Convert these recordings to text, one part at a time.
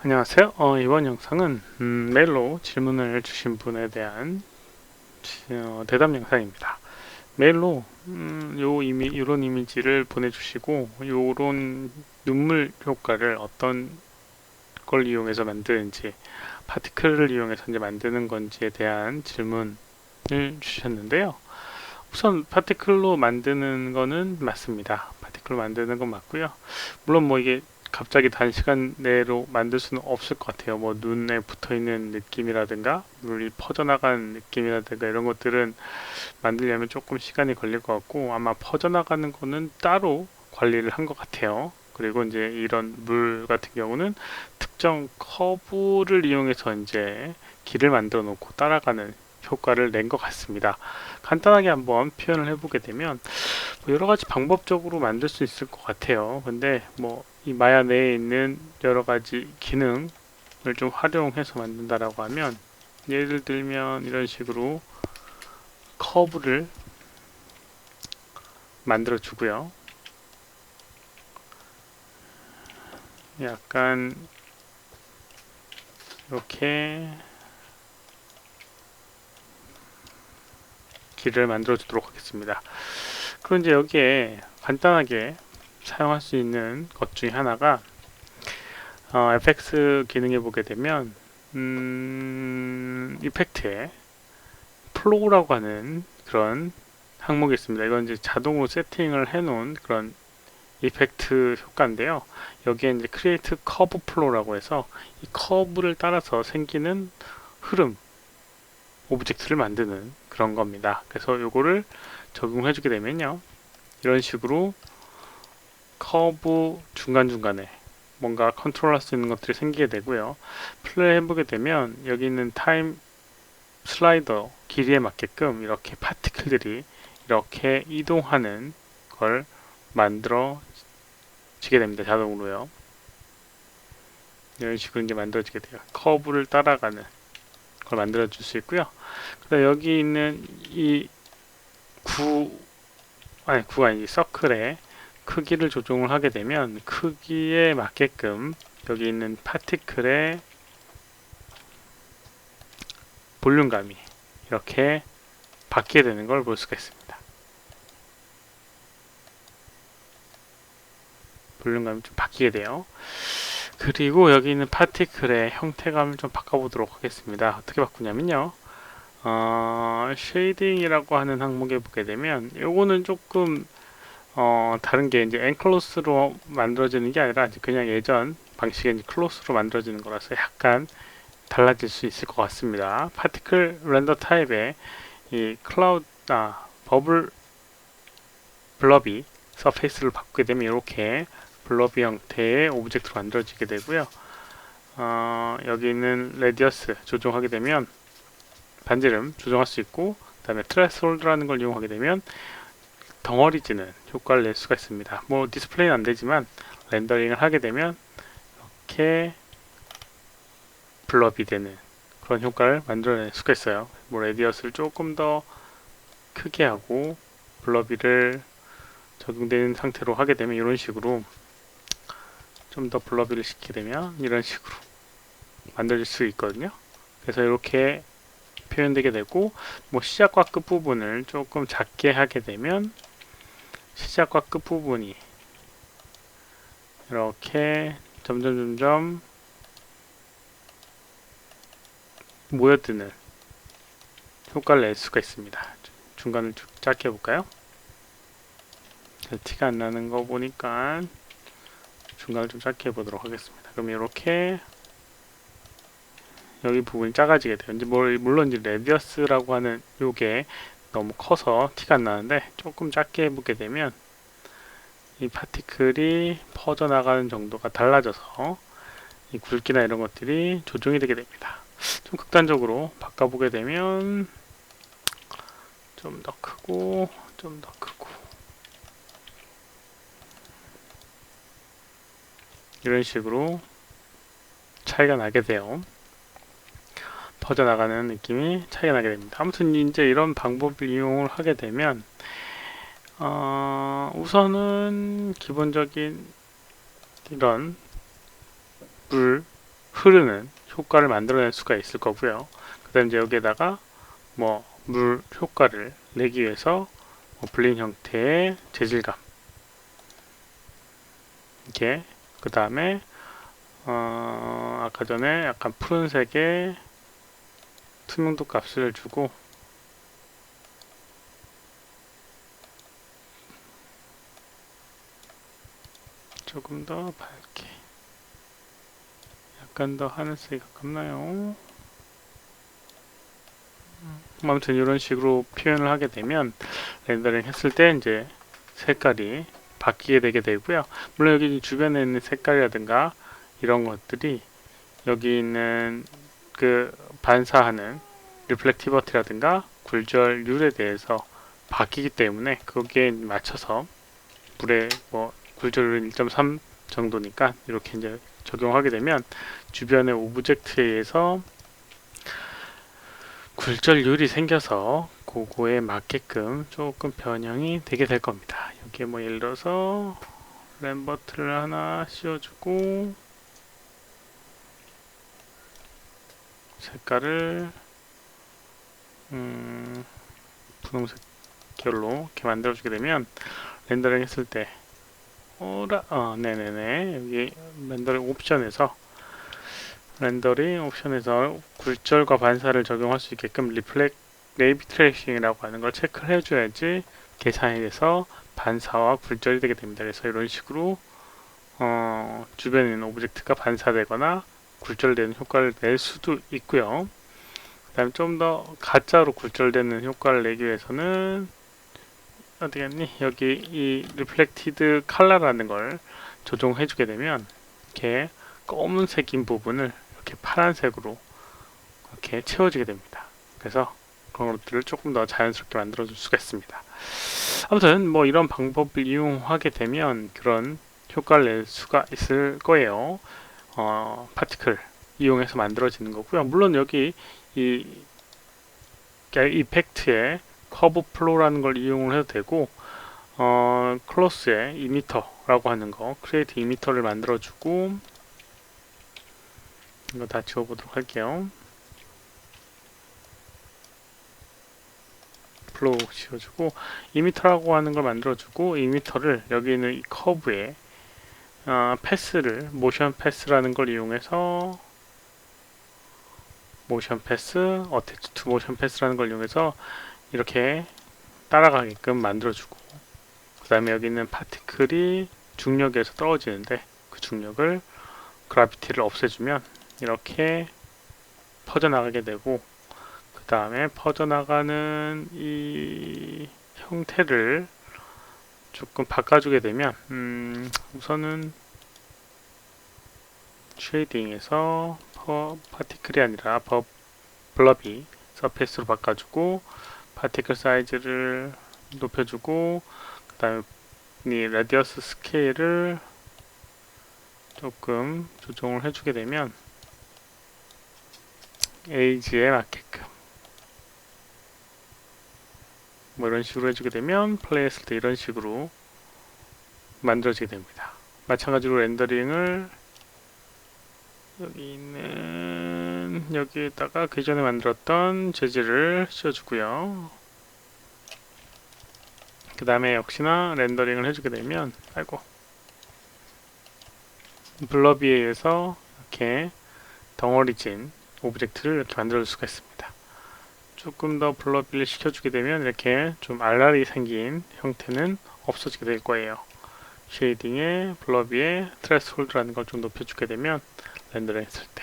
안녕하세요. 어, 이번 영상은 음, 메일로 질문을 주신 분에 대한 어, 대답 영상입니다. 메일로 음, 요 이미 이런 이미지를 보내주시고 요런 눈물 효과를 어떤 걸 이용해서 만드는지 파티클을 이용해서 이제 만드는 건지에 대한 질문을 주셨는데요. 우선 파티클로 만드는 거는 맞습니다. 파티클로 만드는 건 맞고요. 물론 뭐 이게 갑자기 단시간 내로 만들 수는 없을 것 같아요. 뭐 눈에 붙어 있는 느낌이라든가 물이 퍼져나가는 느낌이라든가 이런 것들은 만들려면 조금 시간이 걸릴 것 같고 아마 퍼져나가는 거는 따로 관리를 한 것 같아요. 그리고 이제 이런 물 같은 경우는 특정 커브를 이용해서 이제 길을 만들어 놓고 따라가는 효과를 낸 것 같습니다. 간단하게 한번 표현을 해보게 되면 뭐 여러 가지 방법적으로 만들 수 있을 것 같아요. 근데 뭐 이 마야 내에 있는 여러 가지 기능을 좀 활용해서 만든다라고 하면 예를 들면 이런 식으로 커브를 만들어 주고요. 약간 이렇게 길을 만들어 주도록 하겠습니다. 그럼 이제 여기에 간단하게 사용할 수 있는 것 중에 하나가 어, FX 기능에 보게 되면 음, 이펙트에 플로우라고 하는 그런 항목이 있습니다. 이건 이제 자동으로 세팅을 해놓은 그런 이펙트 효과인데요. 여기에 이제 크리에이트 커브 플로우라고 해서 이 커브를 따라서 생기는 흐름 오브젝트를 만드는 그런 겁니다. 그래서 요거를 적용해 주게 되면요. 이런 식으로 커브 중간중간에 뭔가 컨트롤 할 수 있는 것들이 생기게 되고요. 플레이 해보게 되면 여기 있는 타임 슬라이더 길이에 맞게끔 이렇게 파티클들이 이렇게 이동하는 걸 만들어 지게 됩니다. 자동으로요. 이런 식으로 이제 만들어지게 돼요. 커브를 따라가는 걸 만들어 줄 수 있고요. 그다음 여기 있는 이 구 아니 구가 아니 서클의 크기를 조정을 하게 되면 크기에 맞게끔 여기 있는 파티클의 볼륨감이 이렇게 바뀌게 되는 걸 볼 수가 있습니다. 볼륨감이 좀 바뀌게 돼요. 그리고 여기 있는 파티클의 형태감을 좀 바꿔보도록 하겠습니다. 어떻게 바꾸냐면요. 어, 쉐이딩이라고 하는 항목에 보게 되면 요거는 조금 어, 다른 게 이제 엔클로스로 만들어지는 게 아니라 그냥 예전 방식의 이제 클로스로 만들어지는 거라서 약간 달라질 수 있을 것 같습니다. 파티클 렌더 타입의 이 클라우드 아, 버블 블러비 서페이스를 바꾸게 되면 이렇게 블러비 형태의 오브젝트로 만들어지게 되고요. 어, 여기 있는 레디어스 조정하게 되면 반지름 조정할 수 있고 그 다음에 트레스홀드라는 걸 이용하게 되면 덩어리지는 효과를 낼 수가 있습니다. 뭐 디스플레이는 안 되지만 렌더링을 하게 되면 이렇게 블럽이 되는 그런 효과를 만들어낼 수가 있어요. 뭐 레디어스를 조금 더 크게 하고 블러비를 적용되는 상태로 하게 되면 이런 식으로 좀 더 블러비를 시키게 되면 이런 식으로 만들 수 있거든요. 그래서 이렇게 표현되게 되고 뭐 시작과 끝 부분을 조금 작게 하게 되면 시작과 끝 부분이 이렇게 점점 점점 모여드는 효과를 낼 수가 있습니다. 중간을 좀 짧게 해볼까요? 티가 안 나는 거 보니까 중간을 좀 짧게 해보도록 하겠습니다. 그럼 이렇게 여기 부분이 작아지게 돼요. 이제 물론 이제 레디어스라고 하는 요게 너무 커서 티가 안 나는데 조금 작게 해보게 되면 이 파티클이 퍼져나가는 정도가 달라져서 이 굵기나 이런 것들이 조정이 되게 됩니다. 좀 극단적으로 바꿔보게 되면 좀 더 크고 좀 더 크고 이런 식으로 차이가 나게 돼요. 퍼져나가는 느낌이 차이가 나게 됩니다. 아무튼 이제 이런 방법을 이용을 하게 되면 어, 우선은 기본적인 이런 물 흐르는 효과를 만들어낼 수가 있을 거고요. 그 다음 이제 여기에다가 뭐 물 효과를 내기 위해서 뭐 블린 형태의 재질감 이렇게 그 다음에 어, 아까 전에 약간 푸른색의 투명도 값을 주고 조금 더 밝게 약간 더 하늘색이 가깝나요? 음, 아무튼 이런 식으로 표현을 하게 되면 렌더링 했을 때 이제 색깔이 바뀌게 되게 되고요. 물론 여기 주변에 있는 색깔이라든가 이런 것들이 여기 있는 그 반사하는 리플렉티버티라든가 굴절률에 대해서 바뀌기 때문에 거기에 맞춰서 물의 뭐 굴절률 1.3 정도니까 이렇게 이제 적용하게 되면 주변의 오브젝트에 의해서 굴절률이 생겨서 그거에 맞게끔 조금 변형이 되게 될 겁니다. 여기에 뭐 예를 들어서 램버트를 하나 씌워주고 색깔을 음, 분홍색 계열로 이렇게 만들어주게 되면 렌더링 했을 때 오라 어 네네네. 여기 렌더링 옵션에서 렌더링 옵션에서 굴절과 반사를 적용할 수 있게끔 리플렉 레이비 트레이싱이라고 하는 걸 체크를 해줘야지 계산이 돼서 반사와 굴절이 되게 됩니다. 그래서 이런 식으로 어, 주변에 있는 오브젝트가 반사되거나 굴절되는 효과를 낼 수도 있고요. 그 다음에 좀 더 가짜로 굴절되는 효과를 내기 위해서는 어디겠니? 여기 이 리플렉티드 컬러라는 걸 조정해 주게 되면 이렇게 검은색인 부분을 이렇게 파란색으로 이렇게 채워지게 됩니다. 그래서 그런 것들을 조금 더 자연스럽게 만들어 줄 수가 있습니다. 아무튼 뭐 이런 방법을 이용하게 되면 그런 효과를 낼 수가 있을 거예요. 어, 파티클 이용해서 만들어지는 거고요. 물론 여기 이 이펙트의 커브 플로라는 걸 이용을 해도 되고 어, 클로스의 이미터라고 하는 거 크리에이트 이미터를 만들어주고 이거 다 지워보도록 할게요. 플로우 지워주고 이미터라고 하는 걸 만들어주고 이미터를 여기 있는 이 커브에 어, 패스를 모션 패스라는 걸 이용해서 모션 패스 어태치 투 모션 패스라는 걸 이용해서 이렇게 따라가게끔 만들어주고 그 다음에 여기 있는 파티클이 중력에서 떨어지는데 그 중력을 그라비티를 없애주면 이렇게 퍼져나가게 되고 그 다음에 퍼져나가는 이 형태를 조금 바꿔주게 되면 음, 우선은 쉐이딩에서 퍼, 파티클이 아니라 버, 블러비 서페이스로 바꿔주고 파티클 사이즈를 높여주고 그 다음에 이 라디어스 스케일을 조금 조정을 해주게 되면 에이지에 맞게끔 뭐 이런 식으로 해주게 되면 플레이했을 때 이런 식으로 만들어지게 됩니다. 마찬가지로 렌더링을 여기 있는 여기에다가 그 전에 만들었던 재질을 씌워주고요. 그 다음에 역시나 렌더링을 해주게 되면 아이고 블러비에 의해서 이렇게 덩어리진 오브젝트를 이렇게 만들어 줄 수가 있습니다. 조금 더 블러비를 시켜주게 되면 이렇게 좀 알알이 생긴 형태는 없어지게 될 거예요. 쉐이딩에 블러비에 트레스홀드라는 걸 좀 높여주게 되면 렌더링 했을 때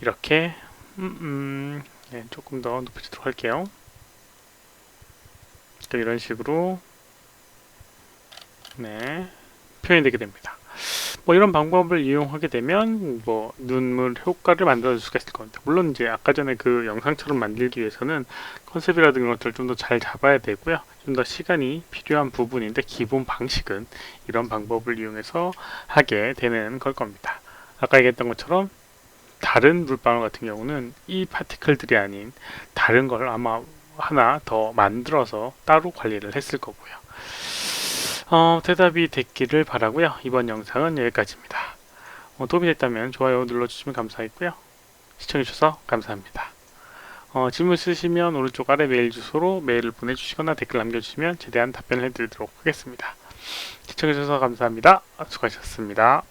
이렇게 음, 음, 네, 조금 더 높여주도록 할게요. 이런 식으로 네 표현이 되게 됩니다. 뭐 이런 방법을 이용하게 되면 뭐 눈물 효과를 만들어 줄 수가 있을 겁니다. 물론 이제 아까 전에 그 영상처럼 만들기 위해서는 컨셉이라든가 것들을 좀 더 잘 잡아야 되고요. 좀 더 시간이 필요한 부분인데 기본 방식은 이런 방법을 이용해서 하게 되는 걸 겁니다. 아까 얘기했던 것처럼 다른 물방울 같은 경우는 이 파티클들이 아닌 다른 걸 아마 하나 더 만들어서 따로 관리를 했을 거고요. 어, 대답이 됐기를 바라고요. 이번 영상은 여기까지입니다. 어, 도움이 됐다면 좋아요 눌러주시면 감사하겠고요. 시청해주셔서 감사합니다. 어, 질문 있으시면 오른쪽 아래 메일 주소로 메일을 보내주시거나 댓글 남겨주시면 최대한 답변을 해드리도록 하겠습니다. 시청해주셔서 감사합니다. 수고하셨습니다.